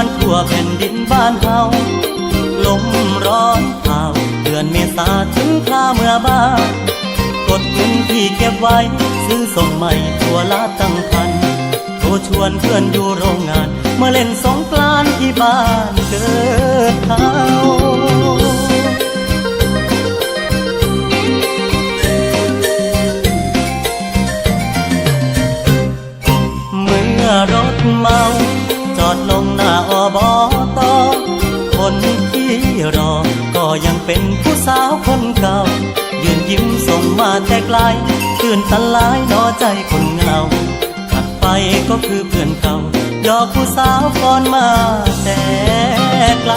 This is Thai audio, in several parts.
านทั่วแผ่นดินบ้านเฮาลมร้อนเผาเดือนเมษาถึงข้าเมื่อบ้านกดเงินที่เก็บไว้ ซื้อส่งใหม่ตัวละตั้งพันโทรชวนเพื่อนอยู่โรงงาน มาเล่นสงกรานต์ที่บ้านเกิดเขา เป็นผู้สาวคนเก่า ยืนยิ้มส่งมาแต่ไกลตื่นตะลายนอใจคนเหงาถัดไปก็คือเพื่อนเก่า ยอกผู้สาวก่อนมาแต่ไกล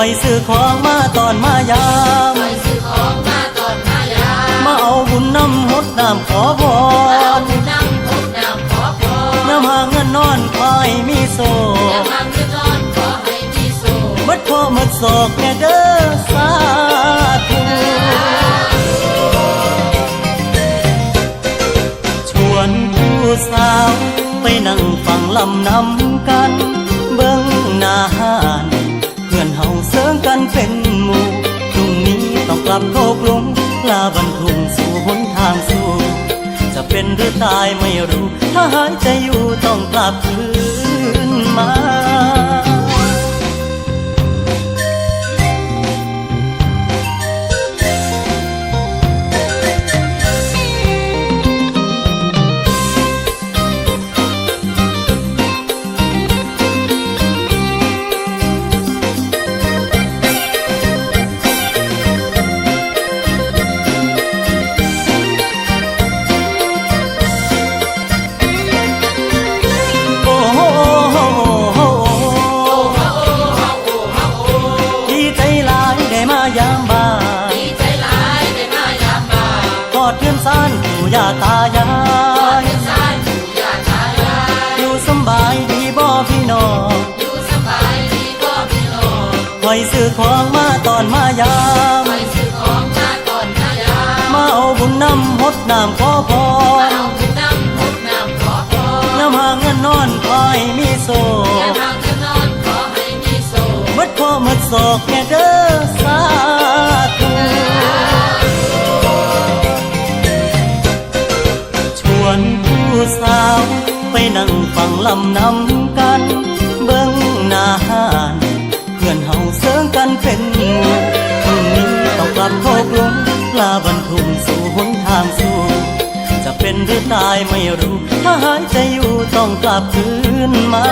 องคอยซื้อของมาตอนมายามไปซื้อของมาตอนมายาม มาเอาบุญน้ำหดน้ำขอพเอารน้ำพบน้ำขอพรน้ำหาเงินนอนคอยมีโซอย่ามาเงินนอนขอให้มีโซ่มัดพ่อมัดศอกแน่เด้อสาธุชวนผู้สาวไปนั่งฟังลำนำกัน เป็นหมู่พรุ่งนี้ต้องกลับโคกลุงลาบรรทุงสู่หนทางสู่ จะเป็นหรือตายไม่รู้ ถ้าหายใจอยู่ต้องกลับคืนมา ปู่ย่าตายายเป็นสานปู่ย่าตายายอยู่สำบายดีบ่พี่น้องอยู่สบายดีพ่อพี่น้องคอยซื้อของมาตอนมายามไปซื้อของมาก่อนมายามมาเอาบุญน้ำหดน้ำขอพมารเอาเงินน้ำพบน้ำขอพรน้ำหาเงินนอนคอยมีโซอย่ามาเงินนอนขอให้มีโซ่มัดพ่อมัดศอกแน่เด้อ ฟังลำนำกัน เบิ้งหน้าหานเพื่อนเฮาเสิร์งกันเป็นหมู่พรุ่งนี้ต้องกลับโคกลุงลาบรรทุงสู่หนทางสู่จะเป็นหรือตายไม่รู้ ถ้าหายใจอยู่ต้องกลับคืนมา